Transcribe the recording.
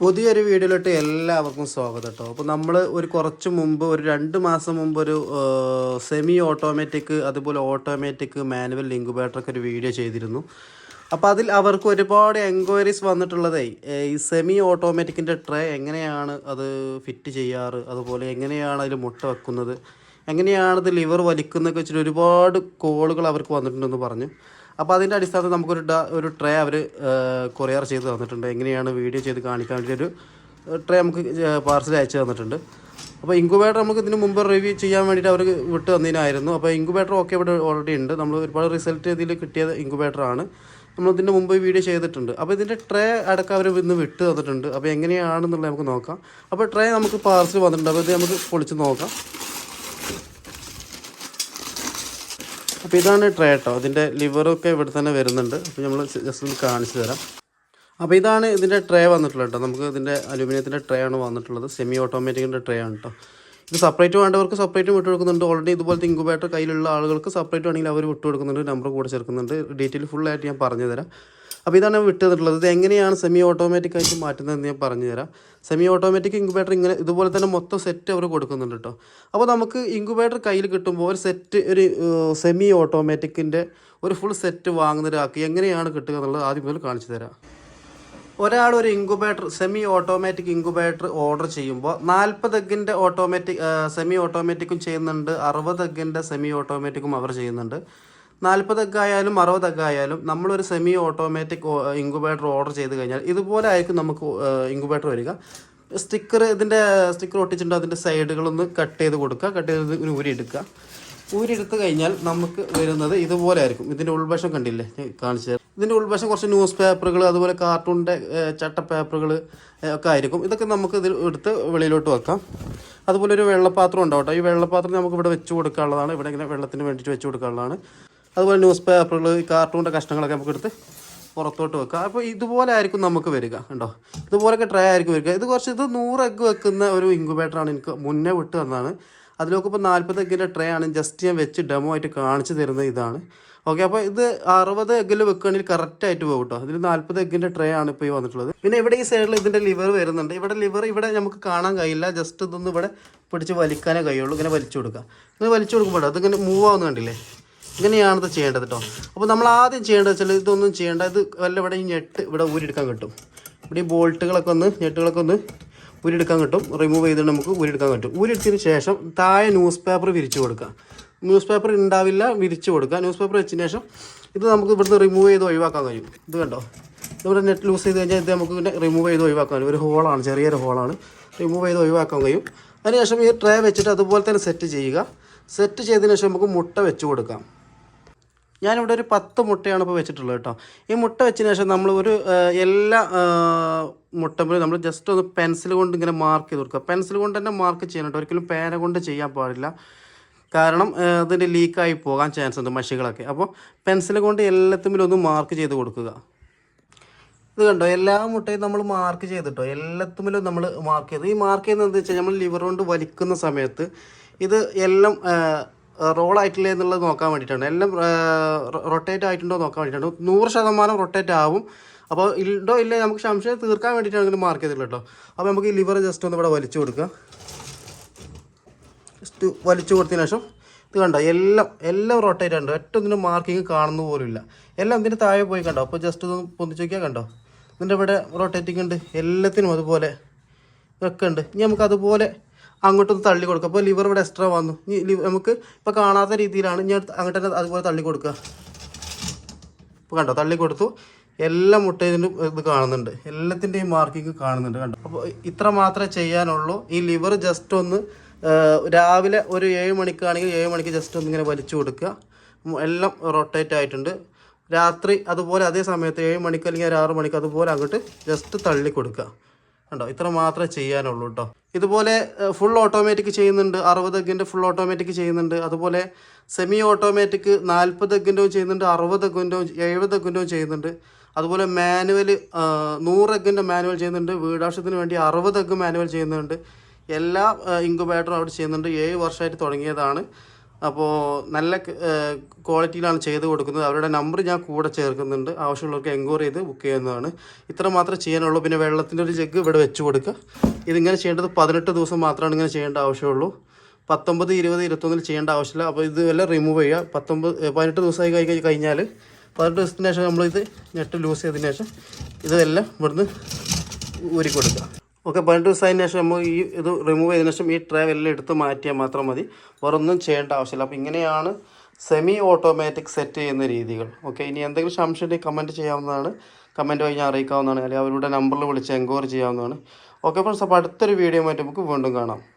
പുതിയൊരു വീഡിയോയിലോട്ട് എല്ലാവർക്കും സ്വാഗതം കേട്ടോ അപ്പോൾ നമ്മൾ ഒരു കുറച്ച് മുമ്പ് ഒരു രണ്ട് മാസം മുമ്പ് ഒരു സെമി ഓട്ടോമാറ്റിക് അതുപോലെ ഓട്ടോമാറ്റിക് മാനുവൽ ഇൻക്യുബേറ്ററൊക്കെ ഒരു വീഡിയോ ചെയ്തിരുന്നു. അപ്പോൾ അതിൽ അവർക്ക് ഒരുപാട് എൻക്വയറീസ് വന്നിട്ടുള്ളതേ ഈ സെമി ഓട്ടോമാറ്റിക്കിന്റെ ട്രേ എങ്ങനെയാണ് അത് ഫിറ്റ് ചെയ്യാറ്? അതുപോലെ എങ്ങനെയാണ് അതിൽ മുട്ട വെക്കുന്നത്? എങ്ങനെയാണ് അത് ലിവർ വലിക്കുന്നതൊക്കെ വെച്ചിട്ട് ഒരുപാട് കോളുകൾ അവർക്ക് വന്നിട്ടുണ്ടെന്ന് പറഞ്ഞു. അപ്പോൾ അതിന്റെ അടിസ്ഥാനത്തിൽ നമുക്കൊരു ഒരു ട്രേ അവർ കൊറിയർ ചെയ്ത് തന്നിട്ടുണ്ട്. എങ്ങനെയാണ് വീഡിയോ ചെയ്ത് കാണിക്കാൻ വേണ്ടി ഒരു ട്രേ നമുക്ക് പാർസൽ അയച്ചു തന്നിട്ടുണ്ട്. അപ്പോൾ ഇൻക്യുബേറ്റർ നമുക്ക് ഇതിന് മുമ്പ് റിവ്യൂ ചെയ്യാൻ വേണ്ടിയിട്ട് അവർ വിട്ട് തന്നതിനായിരുന്നു. അപ്പോൾ ഇൻക്യുബേറ്റർ ഒക്കെ ഇവിടെ ഓൾറെഡി ഉണ്ട്. നമ്മൾ ഒരുപാട് റിസൾട്ട് ഇതിൽ കിട്ടിയത് ഇൻക്യുബേറ്ററാണ് നമ്മൾ ഇതിന്റെ മുമ്പ് വീഡിയോ ചെയ്തിട്ടുണ്ട്. അപ്പോൾ ഇതിന്റെ ട്രേ അടക്കം അവർ ഇന്ന് വിട്ട് തന്നിട്ടുണ്ട്. അപ്പോൾ എങ്ങനെയാണെന്നുള്ളത് നമുക്ക് നോക്കാം. അപ്പോൾ ട്രേ നമുക്ക് പാർസൽ വന്നിട്ടുണ്ട്. അപ്പോൾ ഇത് നമുക്ക് പൊളിച്ച് നോക്കാം. അപ്പോൾ ഇതാണ് ട്രേ കേട്ടോ അതിന്റെ ലിവറൊക്കെ ഇവിടെ തന്നെ വരുന്നുണ്ട്. അപ്പോൾ നമ്മൾ ജസ്റ്റ് ഒന്ന് കാണിച്ചു തരാം. അപ്പോൾ ഇതാണ് ഇതിന്റെ ട്രേ വന്നിട്ടുള്ളത് കേട്ടോ നമുക്ക് ഇതിന്റെ അലുമിനിയത്തിന്റെ ട്രേ ആണ് വന്നിട്ടുള്ളത്. സെമി ഓട്ടോമാറ്റിക്കിന്റെ ട്രേ ആണ് കേട്ടോ ഇത് സെപ്പറേറ്റ് വേണ്ടവർക്ക് സെപ്പറേറ്റ് വിട്ട് കൊടുക്കുന്നുണ്ട്. ഓൾറെഡി ഇതുപോലത്തെ ഇൻക്യുബേറ്റർ കയ്യിലുള്ള ആളുകൾക്ക് സെപ്പറേറ്റ് വേണമെങ്കിൽ അവർ വിട്ട് കൊടുക്കുന്നുണ്ട്. നമ്പർ കൂടെ ചേർക്കുന്നുണ്ട്. ഡീറ്റെയിൽ ഫുള്ളായിട്ട് ഞാൻ പറഞ്ഞു തരാം. അപ്പോൾ ഇതാണ് വിട്ട് തന്നിട്ടുള്ളത് ഇത് എങ്ങനെയാണ് സെമി ഓട്ടോമാറ്റിക് ആയിട്ട് മാറ്റുന്നതെന്ന് ഞാൻ പറഞ്ഞു തരാം സെമി ഓട്ടോമാറ്റിക് ഇൻക്യുബേറ്റർ ഇങ്ങനെ ഇതുപോലെ തന്നെ മൊത്തം സെറ്റ് അവർ കൊടുക്കുന്നുണ്ട് കേട്ടോ. അപ്പോൾ നമുക്ക് ഇൻക്യുബേറ്റർ കയ്യിൽ കിട്ടുമ്പോൾ ഒരു സെറ്റ് ഒരു സെമി ഓട്ടോമാറ്റിക്കിന്റെ ഒരു ഫുൾ സെറ്റ് വാങ്ങുന്നൊരാക്കി എങ്ങനെയാണ് കിട്ടുക എന്നുള്ളത് ആദ്യം മുതൽ കാണിച്ചു തരാം. ഒരാൾ ഒരു incubator semi automatic incubator order ചെയ്യുമ്പോൾ നാൽപ്പത് എഗ്ഗിന്റെ ഓട്ടോമാറ്റിക് സെമി ഓട്ടോമാറ്റിക്കും ചെയ്യുന്നുണ്ട്. അറുപത് എഗ്ഗിന്റെ സെമി ഓട്ടോമാറ്റിക്കും അവർ ചെയ്യുന്നുണ്ട്. നാൽപ്പത് എഗ് ആയാലും നമ്മളൊരു സെമി ഓട്ടോമാറ്റിക് ഇൻക്യുബേറ്റർ ഓർഡർ ചെയ്ത് കഴിഞ്ഞാൽ ഇതുപോലെ ആയിരിക്കും നമുക്ക് ഇൻക്യുബേറ്റർ വരിക. സ്റ്റിക്കർ ഇതിന്റെ സ്റ്റിക്കർ ഒട്ടിച്ചിട്ടുണ്ട് അതിന്റെ സൈഡുകളൊന്ന് കട്ട് ചെയ്ത് കൊടുക്കുക. കട്ട് ചെയ്ത് ഒരു ഊരി എടുക്കുക. ഊരി എടുത്ത് കഴിഞ്ഞാൽ നമുക്ക് വരുന്നത് ഇതുപോലെ ആയിരിക്കും. ഇതിന്റെ ഉൾവശം കണ്ടില്ലേ? കാണിച്ചു തരാം ഇതിന്റെ ഉൾവശം കുറച്ച് ന്യൂസ് പേപ്പറുകൾ അതുപോലെ കാർട്ടൂണിന്റെ ചട്ട പേപ്പറുകൾ ഒക്കെ ആയിരിക്കും. ഇതൊക്കെ നമുക്ക് ഇതിൽ എടുത്ത് വെളിയിലോട്ട് വെക്കാം. അതുപോലെ ഒരു വെള്ളപ്പാത്രം ഉണ്ടാവട്ടെ. ഈ വെള്ളപ്പാത്രം നമുക്ക് ഇവിടെ വെച്ച് കൊടുക്കാനുള്ളതാണ്. ഇവിടെ ഇങ്ങനെ വെള്ളത്തിന് വേണ്ടിയിട്ട് വെച്ച് കൊടുക്കാനുള്ളതാണ്. അതുപോലെ ന്യൂസ് പേപ്പറുകൾ ഈ കാർട്ടൂണിന്റെ കഷ്ണങ്ങളൊക്കെ നമുക്ക് എടുത്ത് പുറത്തോട്ട് വെക്കുക അപ്പോൾ ഇതുപോലെ ആയിരിക്കും നമുക്ക് വരിക ഉണ്ടോ ഇതുപോലൊക്കെ ട്രേ ആയിരിക്കും വരിക. ഇത് കുറച്ച് ഇത് നൂറ് എഗ്ഗ് വെക്കുന്ന ഒരു ഇൻക്യുബേറ്ററാണ് എനിക്ക് മുന്നേ വിട്ട് തന്നതാണ്. അതിലൊക്കെ ഇപ്പോൾ നാൽപ്പത് എഗ്ഗിന്റെ ട്രേ ആണ്. ജസ്റ്റ് ഞാൻ വെച്ച് ഡെമോ ആയിട്ട് കാണിച്ചു തരുന്നത് ഇതാണ്. ഓക്കെ അപ്പോൾ ഇത് അറുപത് എഗ്ഗിൽ വെക്കുകയാണെങ്കിൽ കറക്റ്റായിട്ട് പോകും കേട്ടോ ഇതിൽ നാൽപ്പത് എഗ്ഗിന്റെ ട്രേ ആണ് ഇപ്പോൾ ഈ വന്നിട്ടുള്ളത്. പിന്നെ ഇവിടെ ഈ സൈഡിൽ ഇതിന്റെ ലിവർ വരുന്നുണ്ട്. ഇവിടെ ലിവർ ഇവിടെ നമുക്ക് കാണാൻ കഴിയില്ല. ജസ്റ്റ് ഇതൊന്ന് ഇവിടെ പിടിച്ച് വലിക്കാനേ കഴിയുള്ളൂ. ഇങ്ങനെ വലിച്ചു കൊടുക്കുക. ഇങ്ങനെ വലിച്ചു കൊടുക്കുമ്പോൾ അതിങ്ങനെ മൂവ് ആവുന്നു കണ്ടില്ലേ? ഇങ്ങനെയാണ് ഇത് ചെയ്യേണ്ടത് കേട്ടോ അപ്പോൾ നമ്മൾ ആദ്യം ചെയ്യേണ്ടത് വെച്ചാൽ ഇതൊന്നും ചെയ്യേണ്ട. ഇത് വല്ല ഇവിടെ ഈ ഞെട്ട് ഇവിടെ ഊരിയെടുക്കാൻ കിട്ടും. ഇവിടെ ഈ ബോൾട്ടുകളൊക്കെ ഒന്ന് ഞെട്ടുകളൊക്കെ ഒന്ന് ഊരിയെടുക്കാൻ കിട്ടും. റിമൂവ് ചെയ്തിട്ട് നമുക്ക് ഊരിയെടുക്കാൻ പറ്റും ഊരിയെടുത്തതിന് ശേഷം താഴെ ന്യൂസ് പേപ്പർ വിരിച്ചു കൊടുക്കുക. ന്യൂസ് പേപ്പർ ഉണ്ടാവില്ല വിരിച്ചു കൊടുക്കുക. ന്യൂസ് പേപ്പർ വെച്ചതിന് ശേഷം ഇത് നമുക്ക് ഇവിടുന്ന് റിമൂവ് ചെയ്ത് ഒഴിവാക്കാൻ കഴിയും. ഇത് കണ്ടോ? ഇവിടെ നെറ്റ് ലൂസ് ചെയ്ത് കഴിഞ്ഞാൽ ഇത് നമുക്ക് പിന്നെ റിമൂവ് ചെയ്ത് ഒഴിവാക്കാൻ ഒരു ഹോളാണ് ചെറിയൊരു ഹോളാണ് റിമൂവ് ചെയ്ത് ഒഴിവാക്കാൻ കഴിയും. അതിനുശേഷം ഈ ട്രേ വെച്ചിട്ട് അതുപോലെ തന്നെ സെറ്റ് ചെയ്യുക. സെറ്റ് ചെയ്തതിന് ശേഷം നമുക്ക് മുട്ട വെച്ച് കൊടുക്കാം. ഞാനിവിടെ ഒരു പത്ത് മുട്ടയാണ് ഇപ്പോൾ വെച്ചിട്ടുള്ളത് കേട്ടോ. ഈ മുട്ട വെച്ചതിന് ശേഷം നമ്മൾ ഒരു എല്ലാ മുട്ടമ്പിലും നമ്മൾ ജസ്റ്റ് ഒന്ന് പെൻസിൽ കൊണ്ട് ഇങ്ങനെ മാർക്ക് ചെയ്ത് കൊടുക്കുക. പെൻസിൽ കൊണ്ട് തന്നെ മാർക്ക് ചെയ്യണം കേട്ടോ. ഒരിക്കലും പേന കൊണ്ട് ചെയ്യാൻ പാടില്ല. കാരണം ഇതിന്റെ ലീക്കായി പോകാൻ ചാൻസ് ഉണ്ട് മഷികളൊക്കെ. അപ്പോൾ പെൻസിൽ കൊണ്ട് എല്ലാത്തിലും ഒന്ന് മാർക്ക് ചെയ്ത് കൊടുക്കുക. ഇത് കണ്ടോ? എല്ലാ മുട്ടയും നമ്മൾ മാർക്ക് ചെയ്തിട്ടോ? എല്ലാത്തുമ്മിലും നമ്മൾ മാർക്ക് ചെയ്ത്. ഈ മാർക്ക് ചെയ്യുന്നത് എന്താ വെച്ചാൽ നമ്മൾ ലിവർ കൊണ്ട് വലിക്കുന്ന സമയത്ത് ഇത് എല്ലാം റോൾ എന്നുള്ളത് നോക്കാൻ വേണ്ടിയിട്ടാണ്. എല്ലാം റൊട്ടേറ്റ് ആയിട്ടുണ്ടോ നോക്കാൻ വേണ്ടിയിട്ടാണ്. നൂറ് ശതമാനം റൊട്ടേറ്റ് ആവും. അപ്പോൾ ഉണ്ടോ ഇല്ലേ നമുക്ക് സംശയം തീർക്കാൻ വേണ്ടിയിട്ടാണ് ഇങ്ങനെ മാർക്ക് ചെയ്തിട്ടുള്ളത് കേട്ടോ അപ്പോൾ നമുക്ക് ഈ ലിവർ ജസ്റ്റ് ഒന്ന് ഇവിടെ വലിച്ചു കൊടുക്കുക ജസ്റ്റ് വലിച്ചു കൊടുത്തതിന് ശേഷം ഇത് കണ്ടോ എല്ലാം എല്ലാം റൊട്ടേറ്റ് ഉണ്ട് ഏറ്റവും ഒന്നിനും മാർക്കിങ് കാണുന്ന പോലും ഇല്ല. എല്ലാം ഇതിന്റെ താഴെ പോയി കണ്ടോ. അപ്പോൾ ജസ്റ്റ് ഒന്ന് പൊന്തിച്ച് നോക്കിയാൽ കണ്ടോ. ഇതിന്റെ ഇവിടെ റൊട്ടേറ്റിംഗ് ഉണ്ട്. എല്ലാത്തിനും അതുപോലെ ഇതൊക്കെ ഉണ്ട്. ഇനി നമുക്ക് അതുപോലെ അങ്ങോട്ടൊന്ന് തള്ളി കൊടുക്കുക അപ്പോൾ ലിവർ ഇവിടെ എക്സ്ട്രാ വന്നു. ഇനി നമുക്ക് ഇപ്പോൾ കാണാത്ത രീതിയിലാണ് ഞാൻ അങ്ങോട്ട് തന്നെ അതുപോലെ തള്ളി കൊടുക്കുക ഇപ്പോൾ കണ്ടോ തള്ളി കൊടുത്തു എല്ലാ മുട്ടയിലും ഇത് കാണുന്നുണ്ട്. എല്ലാത്തിന്റെയും മാർക്കിങ് കാണുന്നുണ്ട് കണ്ടോ. അപ്പോൾ ഇത്ര മാത്രമേ ചെയ്യാനുള്ളൂ. ഈ ലിവർ ജസ്റ്റ് ഒന്ന് രാവിലെ ഒരു ഏഴ് മണിക്കാണെങ്കിൽ ഏഴ് മണിക്ക് ജസ്റ്റ് ഒന്ന് ഇങ്ങനെ വലിച്ചു കൊടുക്കുക. എല്ലാം റൊട്ടേറ്റ് ആയിട്ടുണ്ട്. രാത്രി അതുപോലെ അതേ സമയത്ത് ഏഴ് മണിക്ക് അല്ലെങ്കിൽ ഒരു ആറ് മണിക്ക് അതുപോലെ അങ്ങോട്ട് ജസ്റ്റ് തള്ളി കൊടുക്കുക കണ്ടോ? ഇത്ര മാത്രമേ ചെയ്യാനുള്ളൂ കേട്ടോ. ഇതുപോലെ ഫുൾ ഓട്ടോമാറ്റിക് ചെയ്യുന്നുണ്ട്. അറുപത് എഗ്ഗിന്റെ ഫുൾ ഓട്ടോമാറ്റിക് ചെയ്യുന്നുണ്ട്. അതുപോലെ സെമി ഓട്ടോമാറ്റിക് നാൽപ്പത് എഗ്ഗിന്റെയും ചെയ്യുന്നുണ്ട്. അറുപത് എഗ്ഗിന്റെയും എഴുപത് എഗ്ഗിന്റെയും ചെയ്യുന്നുണ്ട്. അതുപോലെ മാനുവൽ നൂറ് എഗ്ഗിന്റെ മാനുവൽ ചെയ്യുന്നുണ്ട്. വീടാവശ്യത്തിന് വേണ്ടി അറുപത് എഗ്ഗ് മാനുവൽ ചെയ്യുന്നുണ്ട്. എല്ലാ ഇൻക്യുബേറ്ററും അവിടെ ചെയ്യുന്നുണ്ട്. ഏഴ് വർഷമായിട്ട് തുടങ്ങിയതാണ്. അപ്പോൾ നല്ല ക്വാളിറ്റിയിലാണ് ചെയ്ത് കൊടുക്കുന്നത്. അവരുടെ നമ്പർ ഞാൻ കൂടെ ചേർക്കുന്നുണ്ട്. ആവശ്യമുള്ളവർക്ക് എൻക്വയറി ചെയ്ത് ബുക്ക് ചെയ്യുന്നതാണ്. ഇത്ര മാത്രമേ ചെയ്യാനുള്ളൂ. പിന്നെ വെള്ളത്തിന്റെ ഒരു ജഗ് ഇവിടെ വെച്ച് കൊടുക്കുക. ഇതിങ്ങനെ ചെയ്യേണ്ടത് പതിനെട്ട് ദിവസം മാത്രമാണ് ഇങ്ങനെ ചെയ്യേണ്ട ആവശ്യമുള്ളൂ. പത്തൊമ്പത് ഇരുപത് ഇരുപത്തൊന്നിൽ ചെയ്യേണ്ട ആവശ്യമില്ല. അപ്പോൾ ഇത് എല്ലാം റിമൂവ് ചെയ്യുക. പത്തൊമ്പത് പതിനെട്ട് ദിവസമായി കഴിഞ്ഞ് കഴിഞ്ഞാൽ പതിനെട്ട് ദിവസത്തിന് ശേഷം നമ്മളിത് നെറ്റ് ലൂസ് ചെയ്തതിന് ശേഷം ഇതെല്ലാം ഇവിടുന്ന് ഊരി കൊടുക്കുക ഓക്കെ പതിനെട്ട് ദിവസത്തിന് ശേഷം നമ്മൾ ഈ ഇത് റിമൂവ് ചെയ്തതിനു ശേഷം ഈ ട്രേ എല്ലാം എടുത്ത് മാറ്റിയാൽ മാത്രം മതി. വേറെ ഒന്നും ചെയ്യേണ്ട ആവശ്യമില്ല. അപ്പോൾ ഇങ്ങനെയാണ് സെമി ഓട്ടോമാറ്റിക് സെറ്റ് ചെയ്യുന്ന രീതികൾ. ഓക്കെ ഇനി എന്തെങ്കിലും സംശയം ഉണ്ടെങ്കിൽ കമന്റ് ചെയ്യാവുന്നതാണ്. കമന്റ് വഴി ഞാൻ അറിയിക്കാവുന്നതാണ്. അല്ലെങ്കിൽ അവരുടെ നമ്പറിൽ വിളിച്ച് എൻക്വയറി ചെയ്യാവുന്നതാണ്. ഓക്കെ ഫ്രണ്ട്സ് അപ്പോൾ അടുത്തൊരു വീഡിയോ ആയിട്ട് നമുക്ക് വീണ്ടും കാണാം.